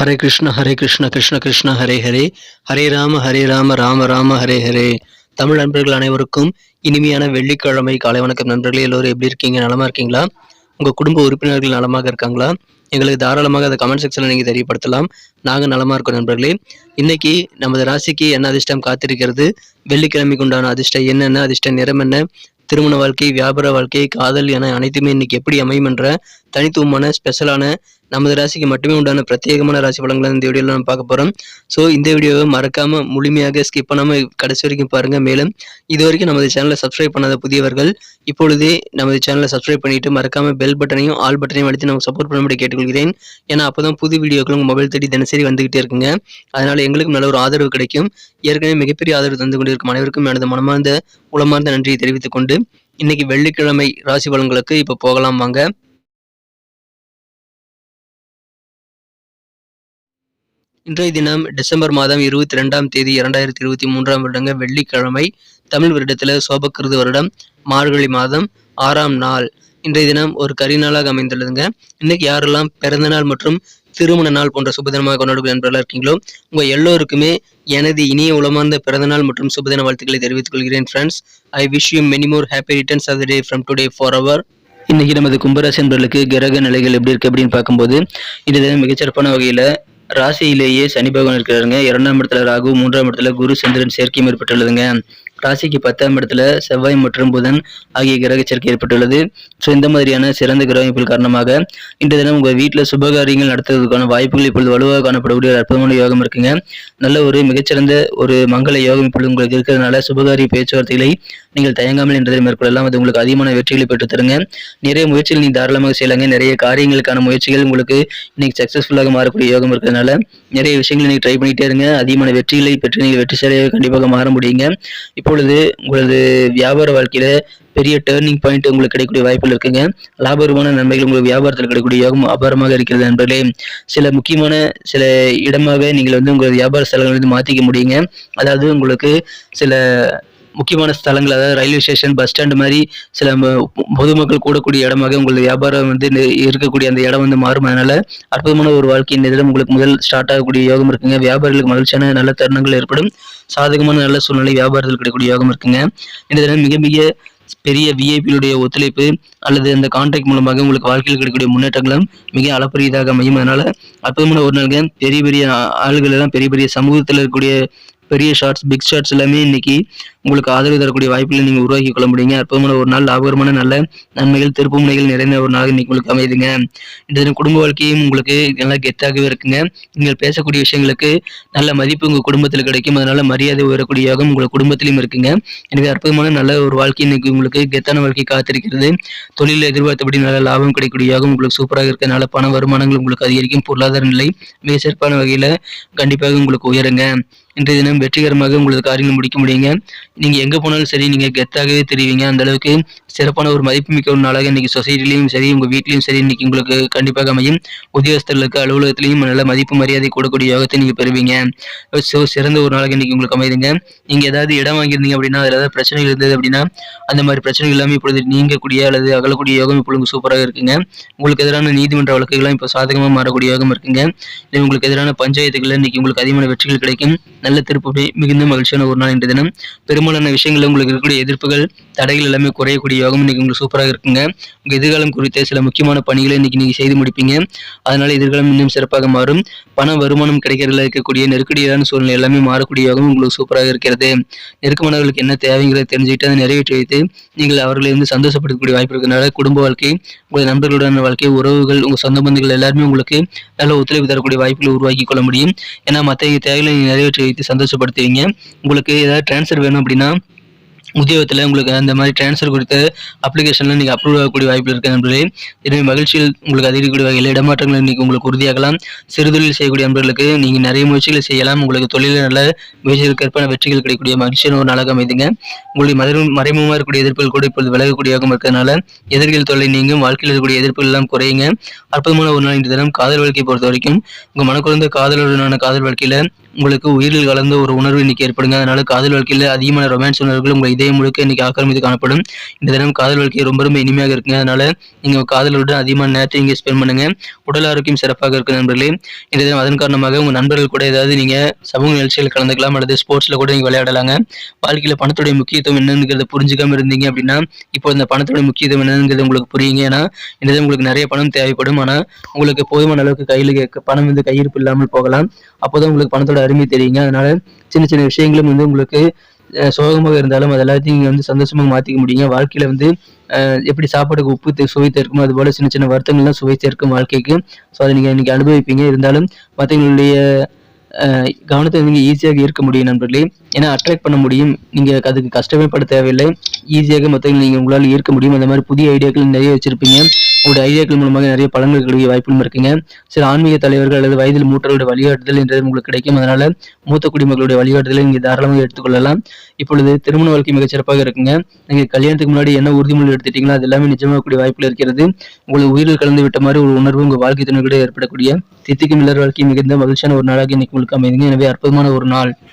ஹரே கிருஷ்ண ஹரே கிருஷ்ண கிருஷ்ண கிருஷ்ண ஹரே ஹரே. ஹரே ராம ஹரே ராம ராம ராம ஹரே ஹரே. தமிழ் நண்பர்கள் அனைவருக்கும் இனிமையான வெள்ளிக்கிழமை காலை வணக்கம் நண்பர்களே. எல்லோரும் எப்படி இருக்கீங்க? நலமா இருக்கீங்களா? உங்க குடும்ப உறுப்பினர்கள் நலமாக இருக்காங்களா? எங்களுக்கு தாராளமாக அதை கமெண்ட் செக்ஷனில் நீங்கள் தெரியப்படுத்தலாம். நாங்கள் நலமாக இருக்கோம் நண்பர்களே. இன்னைக்கு நமது ராசிக்கு என்ன அதிர்ஷ்டம் காத்திருக்கிறது? வெள்ளிக்கிழமைக்கு உண்டான அதிர்ஷ்டம் என்னென்ன? அதிர்ஷ்ட நிறம் என்ன? திருமண வாழ்க்கை வியாபார வாழ்க்கை காதல் என அனைத்துமே இன்னைக்கு எப்படி அமையும் என்ற தனித்துவமான ஸ்பெஷலான நமது ராசிக்கு மட்டுமே உண்டான பிரத்யேகமான ராசி பலன்களை இந்த வீடியோவில் நம்ம பார்க்க போகிறோம் ஸோ இந்த வீடியோவை மறக்காமல் முழுமையாக ஸ்கிப் பண்ணாமல் கடைசி வரைக்கும் பாருங்கள் மேலும் இது வரைக்கும் நமது சேனலை சப்ஸ்கிரைப் பண்ணாத புதியவர்கள் இப்பொழுதே நமது சேனலை சப்ஸ்கிரைப் பண்ணிட்டு மறக்காமல் பெல் பட்டனையும் ஆல் பட்டனையும் அடித்து நம்ம சப்போர்ட் பண்ணும்படி கேட்டுக்கொள்கிறேன். ஏன்னா அப்பதான் புது வீடியோக்கள் உங்கள் மொபைல் தேடி தினசரி வந்துகிட்டே இருக்குங்க. அதனால் எங்களுக்கும் நல்ல ஒரு ஆதரவு கிடைக்கும். ஏற்கனவே மிகப்பெரிய ஆதரவு தந்து கொண்டிருக்கும் அனைவருக்கும் எனது மனமார்ந்த உளமார்ந்த நன்றியை தெரிவித்துக் கொண்டு இன்னைக்கு வெள்ளிக்கிழமை ராசி பலன்களுக்கு இப்போ போகலாம் வாங்க. இன்றைய தினம் டிசம்பர் மாதம் இருபத்தி ரெண்டாம் தேதி இரண்டாயிரத்தி இருபத்தி மூன்றாம் வருடங்க வெள்ளிக்கிழமை தமிழ் வருடத்தில் சோபக்கிருது வருடம் மார்கழி மாதம் ஆறாம் நாள். இன்றைய தினம் ஒரு கரிநாளாக அமைந்துள்ளதுங்க. இன்னைக்கு யாரெல்லாம் பிறந்த நாள் மற்றும் திருமண நாள் போன்ற சுபதினமாக கொண்டாடக்கூடிய நண்பர்களாக இருக்கீங்களோ உங்கள் எல்லோருக்குமே எனது இனிய உளமார்ந்த பிறந்தநாள் மற்றும் சுபதின வாழ்த்துக்களை தெரிவித்துக் கொள்கிறேன் friends I wish you many more happy returns of the day from today for our இன்னைக்கு நமது கும்பராசி என்பவர்களுக்கு கிரக நிலைகள் எப்படி இருக்கு அப்படின்னு பார்க்கும்போது இந்த தினம் மிகச்சிறப்பான வகையில் ராசியிலேயே சனி பகவான் இருக்கிறாருங்க. இரண்டாம் இடத்துல ராகு மூன்றாம் இடத்துல குரு சந்திரன் சேர்க்கையும் ஏற்பட்டுள்ளதுங்க. ராசிக்கு பத்தாம் இடத்துல செவ்வாய் மற்றும் புதன் ஆகிய கிரக சேர்க்கை ஏற்பட்டுள்ளது. ஸோ இந்த மாதிரியான சிறந்த கிரக காரணமாக இன்று தினம் உங்கள் வீட்டில் சுபகாரியங்கள் நடத்துவதற்கான வாய்ப்புகள் இப்பொழுது வலுவாக காணப்படக்கூடிய ஒரு அற்புதமான யோகம் இருக்குங்க. நல்ல ஒரு மிகச்சிறந்த ஒரு மங்கள யோகம் இப்பொழுது உங்களுக்கு இருக்கிறதுனால சுபகாரிய பேச்சுவார்த்தைகளை நீங்கள் தயங்காமல் என்றதை மேற்கொள்ளலாம். அது உங்களுக்கு அதிகமான வெற்றிகளை பெற்று தருங்க நிறைய முயற்சிகள் நீ தாராளமாக செய்யலாங்க. நிறைய காரியங்களுக்கான முயற்சிகள் உங்களுக்கு இன்னைக்கு சக்ஸஸ்ஃபுல்லாக மாறக்கூடிய யோகம் இருக்கிறதுனால நிறைய விஷயங்களை நீங்கள் ட்ரை பண்ணிகிட்டே இருங்க. அதிகமான வெற்றிகளை பெற்று நீங்கள் வெற்றி சேலையாக கண்டிப்பாக மாற முடியுங்க. இப்போ இப்பொழுது உங்களது வியாபார வாழ்க்கையில பெரிய டேர்னிங் பாயிண்ட் உங்களுக்கு கிடைக்கக்கூடிய வாய்ப்புகள் இருக்குங்க. லாபகரமான நன்மைகள் உங்களுக்கு வியாபாரத்தில் கிடைக்கக்கூடிய யோகம் அபாரமாக இருக்கிறது நண்பர்களே. சில முக்கியமான சில இடமாகவே நீங்கள் வந்து உங்கள் வியாபார செலவுகள் வந்து மாற்றிக்க முடியுங்க. அதாவது உங்களுக்கு சில முக்கியமான ஸ்தலங்கள் அதாவது ரயில்வே ஸ்டேஷன் பஸ் ஸ்டாண்ட் மாதிரி சில பொதுமக்கள் கூடக்கூடிய இடமாக உங்கள் வியாபாரம் வந்து இருக்கக்கூடிய அந்த இடம் வந்து மாறும். அதனால அற்புதமான ஒரு வாழ்க்கை இந்த இடம் உங்களுக்கு முதல் ஸ்டார்ட் ஆகக்கூடிய யோகம் இருக்குங்க. வியாபாரிகளுக்கு மகிழ்ச்சியான நல்ல தருணங்கள் ஏற்படும். சாதகமான நல்ல சூழ்நிலை வியாபாரத்தில் கிடைக்கக்கூடிய யோகம் இருக்குங்க. இந்த தினம் மிக மிக பெரிய விஐபியுடைய ஒத்துழைப்பு அல்லது அந்த கான்ட்ராக்ட் மூலமாக உங்களுக்கு வாழ்க்கையில் கிடைக்கக்கூடிய முன்னேற்றங்களும் மிக அளப்பரியதாக அமையும். அதனால அற்புதமான ஒரு நாளுங்க. பெரிய பெரிய ஆளுகள் எல்லாம் பெரிய பெரிய சமூகத்தில் இருக்கக்கூடிய பெரிய ஷார்ட்ஸ் பிக் ஷார்ட்ஸ் எல்லாமே இன்னைக்கு உங்களுக்கு ஆதரவு தரக்கூடிய வாய்ப்புகளை நீங்கள் உருவாக்கி கொள்ள முடியுங்க. அற்புதமான ஒரு நாள் லாபகரமான நல்ல நன்மைகள் திருப்புமுனைகள் நிறைந்த ஒரு நாள் இன்னைக்கு உங்களுக்கு அமையுதுங்க இந்த தினம் குடும்ப வாழ்க்கையும் உங்களுக்கு நல்லா கெத்தாகவே இருக்குங்க. நீங்கள் பேசக்கூடிய விஷயங்களுக்கு நல்ல மதிப்பு உங்கள் குடும்பத்தில் கிடைக்கும். அதனால மரியாதை உயரக்கூடிய யோகம் உங்கள் குடும்பத்திலும் இருக்குங்க. எனவே அற்புதமான நல்ல ஒரு வாழ்க்கை இன்னைக்கு உங்களுக்கு கெத்தான வாழ்க்கை காத்திருக்கிறது. தொழிலில் எதிர்பார்த்தபடி நல்ல லாபம் கிடைக்கக்கூடிய யோகம் உங்களுக்கு சூப்பராக இருக்கிறதுனால பண வருமானங்கள் உங்களுக்கு அதிகரிக்கும். பொருளாதார நிலை மிக சிறப்பான வகையில் கண்டிப்பாக உங்களுக்கு உயருங்க. இன்றைய தினம் வெற்றிகரமாக உங்களது காரியங்கள் முடிக்க முடியுங்க. நீங்கள் எங்கே போனாலும் சரி நீங்கள் கெத்தாகவே தெரிவிங்க. அந்த அளவுக்கு சிறப்பான ஒரு மதிப்புமிக்க ஒரு நாளாக இன்னைக்கு சொசைட்டிலையும் சரி உங்கள் வீட்லையும் சரி இன்னைக்கு உங்களுக்கு கண்டிப்பாக அமையும். உத்தியோகஸ்தர்களுக்கு அலுவலகத்திலையும் நல்ல மதிப்பு மரியாதை கூடக்கூடிய யோகத்தை நீங்கள் பெறுவீங்க. ஸோ சிறந்த ஒரு நாளாக இன்னைக்கு உங்களுக்கு அமையுதுங்க நீங்கள் ஏதாவது இடம் வாங்கியிருந்தீங்க அப்படின்னா அதில் ஏதாவது பிரச்சனைகள் இருந்தது அப்படின்னா அந்த மாதிரி பிரச்சனைகள் எல்லாமே இப்பொழுது நீங்கக்கூடிய அல்லது அகலக்கூடிய யோகம் இப்பொழுது சூப்பராக இருக்குங்க. உங்களுக்கு எதிரான நீதிமன்ற வழக்குகள்லாம் இப்போ சாதகமாக மாறக்கூடிய யோகம் இருக்குங்க. உங்களுக்கு எதிரான பஞ்சாயத்துகளில் இன்னைக்கு உங்களுக்கு அதிகமான வெற்றிகள் கிடைக்கும். நல்ல திருப்பி மிகுந்த மகிழ்ச்சியான ஒரு நாள் இன்றைய தினம். பெரும்பாலான விஷயங்கள் உங்களுக்கு இருக்கக்கூடிய எதிர்ப்புகள் தடைகள் எல்லாமே குறையக்கூடிய யோகம் இன்னைக்கு உங்களுக்கு சூப்பராக இருக்குங்க. உங்கள் எதிர்காலம் குறித்த சில முக்கியமான பணிகளை இன்னைக்கு நீங்க செய்து முடிப்பீங்க. அதனால எதிர்காலம் இன்னும் சிறப்பாக மாறும். பண வருமானம் கிடைக்கிறதுல இருக்கக்கூடிய நெருக்கடியான சூழ்நிலை எல்லாமே மாறக்கூடிய யோகம் உங்களுக்கு சூப்பராக இருக்கிறது. நெருக்கமானவர்களுக்கு என்ன தேவைங்கிறத தெரிஞ்சுக்கிட்டு அதை நிறைவேற்றி வைத்து நீங்கள் அவர்களை வந்து சந்தோஷப்படுத்தக்கூடிய வாய்ப்பு இருக்கிறதுனால குடும்ப வாழ்க்கை உங்கள் நண்பர்களுடன் வாழ்க்கை உறவுகள் உங்கள் சொந்த பந்துகள் எல்லாருமே உங்களுக்கு நல்ல ஒத்துழைப்பு தரக்கூடிய வாய்ப்புகளை உருவாக்கி கொள்ள முடியும். ஏன்னா மற்ற தேவைகளை நீங்க நிறைவேற்றி வைத்து சந்தோஷப்படுத்துவீங்க. உங்களுக்கு ஏதாவது ட்ரான்ஸ்ஃபர் வேணும் அப்படின்னா உத்தியோகத்தில் உங்களுக்கு அந்த மாதிரி ட்ரான்ஸ்ஃபர் கொடுத்த அப்ளிகேஷனில் நீங்கள் அப்ரூவ் ஆகக்கூடிய வாய்ப்பு இருக்குது நண்பர்களே. எனவே மகிழ்ச்சியில் உங்களுக்கு அதிகக்கூடிய வகையில் இடமாற்றங்கள் இன்றைக்கி உங்களுக்கு உறுதியாகலாம். சிறுதொழில் செய்யக்கூடிய நண்பர்களுக்கு நீங்கள் நிறைய முயற்சிகளை செய்யலாம். உங்களுக்கு தொழிலில் நல்ல முயற்சிகளுக்கேற்பான வெற்றிகள் கிடைக்கக்கூடிய மகிழ்ச்சியான ஒரு நாளாக அமைதுங்க. உங்களுடைய மறை மறைமுகமாக இருக்கக்கூடிய எதிர்ப்புகள் கூட இப்பொழுது விலகக்கூடிய இருக்கிறதுனால எதிர்கள் தொல்லை நீங்கும் வாழ்க்கையில் இருக்கக்கூடிய எதிர்ப்புகள் எல்லாம் குறையுங்க. அற்புதமான ஒரு நாள் இன்று தினம். காதல் வாழ்க்கையை பொறுத்த வரைக்கும் உங்கள் மனக்குழந்த காதலுடனான காதல் வாழ்க்கையில் உங்களுக்கு உயிரில் கலந்த ஒரு உணர்வு இன்னைக்கு ஏற்படுங்க. அதனால காதல் வாழ்க்கையில் அதிகமான ரொமான்ஸ் உணர்வுகள் உங்கள் இதயம் முழுக்க இன்னைக்கு ஆக்கிரமித்து காணப்படும். இந்த தினம் காதல் வாழ்க்கை ரொம்ப ரொம்ப இனிமையாக இருக்குங்க. அதனால நீங்கள் காதலுடன் அதிகமான நேரத்தை இங்கே ஸ்பெண்ட் பண்ணுங்க. உடல் ஆரோக்கியம் சிறப்பாக இருக்கு நண்பர்களே. இந்த தினம் அதன் காரணமாக உங்கள் நண்பர்கள் கூட ஏதாவது நீங்கள் சமூக நிகழ்ச்சிகள் கலந்துக்கலாம் அல்லது ஸ்போர்ட்ஸில் கூட நீங்கள் விளையாடலாங்க. வாழ்க்கையில் பணத்துடைய முக்கியத்துவம் என்னங்கிறத புரிஞ்சுக்காம இருந்தீங்க அப்படின்னா இப்போ இந்த பணத்துடைய முக்கியத்துவம் என்னங்கிறது உங்களுக்கு புரியுங்க. ஏன்னா இந்த தினம் உங்களுக்கு நிறைய பணம் தேவைப்படும். ஆனால் உங்களுக்கு போதுமான அளவுக்கு கையில் பணம் வந்து கையிருப்பு இல்லாமல் போகலாம். அப்போதான் உங்களுக்கு பணத்தோட அருமை தெரியுங்க. அதனால சின்ன சின்ன விஷயங்களும் வந்து உங்களுக்கு சோகமாக இருந்தாலும் அது எல்லாத்தையும் நீங்கள் வந்து சந்தோஷமாக மாற்றிக்க முடியுங்க. வாழ்க்கையில் வந்து எப்படி சாப்பாடுக்கு உப்பு சுவைத்து சுவை சேர்க்குமோ அது சின்ன சின்ன வருத்தங்கள்லாம் சுவைத்து இருக்கும் வாழ்க்கைக்கு. ஸோ அதை நீங்கள் இன்னைக்கு அனுபவிப்பீங்க. இருந்தாலும் மற்றவங்களுடைய கவனத்தை நீங்கள் ஈஸியாக ஈர்க்க முடியும் நண்பர்களே. ஏன்னா அட்ராக்ட் பண்ண முடியும். நீங்கள் அதுக்கு கஷ்டமே பட தேவையில்லை. ஈஸியாக மற்றவங்களை நீங்கள் உங்களால் ஈர்க்க முடியும். அந்த மாதிரி புதிய ஐடியாக்கள் நிறைய வச்சுருப்பீங்க. உங்களுடைய ஐடியாக்கள் மூலமாக நிறைய பலன்கள் கிடைக்க வாய்ப்புகளும் இருக்குங்க. சில ஆன்மீக தலைவர்கள் அல்லது வயதில் மூட்டருடைய வழிகாட்டுதல் என்றது உங்களுக்கு கிடைக்கும். அதனால மூத்த குடிமக்களுடைய வழிகாட்டுதலை நீங்கள் தாராளமாக எடுத்துக்கொள்ளலாம். இப்பொழுது திருமண வாழ்க்கை மிகச் சிறப்பாக இருக்குங்க. நீங்கள் கல்யாணத்துக்கு முன்னாடி என்ன உறுதிமொழி எடுத்துட்டீங்களோ அது எல்லாமே நிஜமாகக்கூடிய வாய்ப்புகள் இருக்கிறது. உங்களை உயிரில் கலந்து விட்ட மாதிரி ஒரு உணர்வு உங்கள் வாழ்க்கை துணையோட ஏற்படக்கூடிய தித்திக்கும் இல்லற வாழ்க்கை மிகுந்த மகிழ்ச்சியான ஒரு நாளாக இன்னைக்கு உங்களுக்கு அமைதுங்க எனவே அற்புதமான ஒரு நாள்.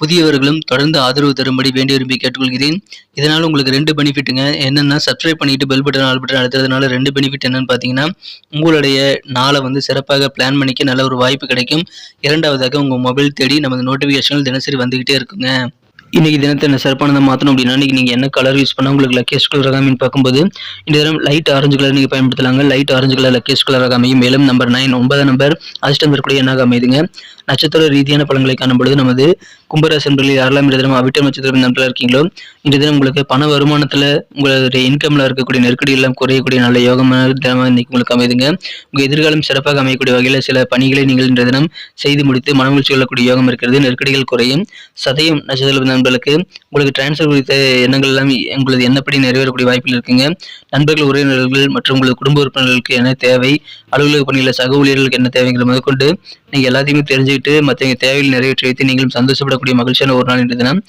புதியவர்களும் தொடர்ந்து ஆதரவு தரும்படி வேண்டி விரும்பி கேட்டுக்கொள்கிறேன். இதனால் உங்களுக்கு ரெண்டு பெனிஃபிட்டுங்க என்னென்னா சப்ஸ்கிரைப் பண்ணிட்டு பெல் பட்டன் ஆல் பட்டன் அழுத்துறதுனால ரெண்டு பெனிஃபிட் என்னன்னு பார்த்தீங்கன்னா உங்களுடைய நாளை வந்து சிறப்பாக பிளான் பண்ணிக்க நல்ல ஒரு வாய்ப்பு கிடைக்கும். இரண்டாவதாக உங்கள் மொபைல் தேடி நமது நோட்டிஃபிகேஷன்கள் தினசரி வந்துகிட்டே இருக்குங்க. இன்னைக்கு தினத்தை என்ன சிறப்பானதை மாற்றணும் அப்படின்னா இன்னைக்கு நீங்கள் என்ன கலர் யூஸ் பண்ணால் உங்களுக்கு லக்கேஜ் கலர் ரகாமின்னு பார்க்கும்போது இந்த தினம் லைட் ஆரஞ்சு கலர் நீங்கள் பயன்படுத்தலாங்க. Light orange colour luggage colour அமையும். மேலும் நம்பர் நைன் ஒன்பதாம் நம்பர் அதிர்ஷ்டம் தரக்கூடிய என்னாக அமைதுங்க நட்சத்திர ரீதியான பலன்களை காணும்பொழுது நமது கும்பராசன்களில் யாரெல்லாம் இந்த தினம் அவிட்ட நட்சத்திரம் நண்பர்களாக இருக்கீங்களோ இந்த தினம் உங்களுக்கு பண வருமானத்தில் உங்களுடைய இன்கம்ல இருக்கக்கூடிய நெருக்கடி எல்லாம் குறையக்கூடிய நல்ல யோகமான தினமாக இன்னைக்கு உங்களுக்கு அமைதுங்க. உங்கள் எதிர்காலம் சிறப்பாக அமையக்கூடிய வகையில் சில பணிகளை நீங்கள் இன்றைய தினம் செய்து முடித்து மனமகிழ்ச்சி கொள்ளக்கூடிய யோகம் இருக்கிறது. நெருக்கடிகள் குறையும். சதயம் நட்சத்திர நண்பர்களுக்கு உங்களுக்கு டிரான்ஸ்ஃபர் குறித்த எண்ணங்கள் எல்லாம் உங்களது எண்ணப்படி நிறைவேறக்கூடிய வாய்ப்பில் இருக்குங்க. நண்பர்கள் உறவினர்கள் மற்றும் உங்களது குடும்ப உறுப்பினர்களுக்கு என்ன தேவை அலுவலக பணியில் சக ஊழியர்களுக்கு என்ன தேவைங்கிற முதற்கொண்டு நீங்கள் எல்லாத்தையுமே தெரிஞ்சுக்கிட்டு மற்றவங்க தேவையில் நிறைவேற்றி வைத்து நீங்களும் சந்தோஷப்படக்கூடிய மகிழ்ச்சியான ஒரு நாள் இன்றைய தினம்.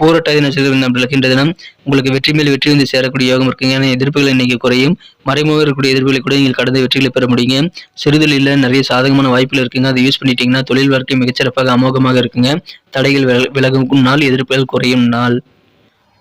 போராட்டாதி நட்சத்திரம் நண்பர்களுக்கு இன்றைய தினம். உங்களுக்கு வெற்றி மேல் வெற்றி வந்து சேரக்கூடிய யோகம் இருக்குங்க எதிர்ப்புகளை எதிர்ப்புகள் இன்னைக்கு குறையும். மறைமுக இருக்கக்கூடிய எதிர்ப்புகளை கூட நீங்கள் கடந்த வெற்றிகளை பெற முடியுங்க. சிறுதொழிலில் நிறைய சாதகமான வாய்ப்புகள் இருக்குங்க. அதை யூஸ் பண்ணிட்டீங்கன்னா தொழில் வாழ்க்கை மிகச்சிறப்பாக அமோகமாக இருக்குங்க. தடைகள் விலகும் நாள் எதிர்ப்புகள் குறையும் நாள்.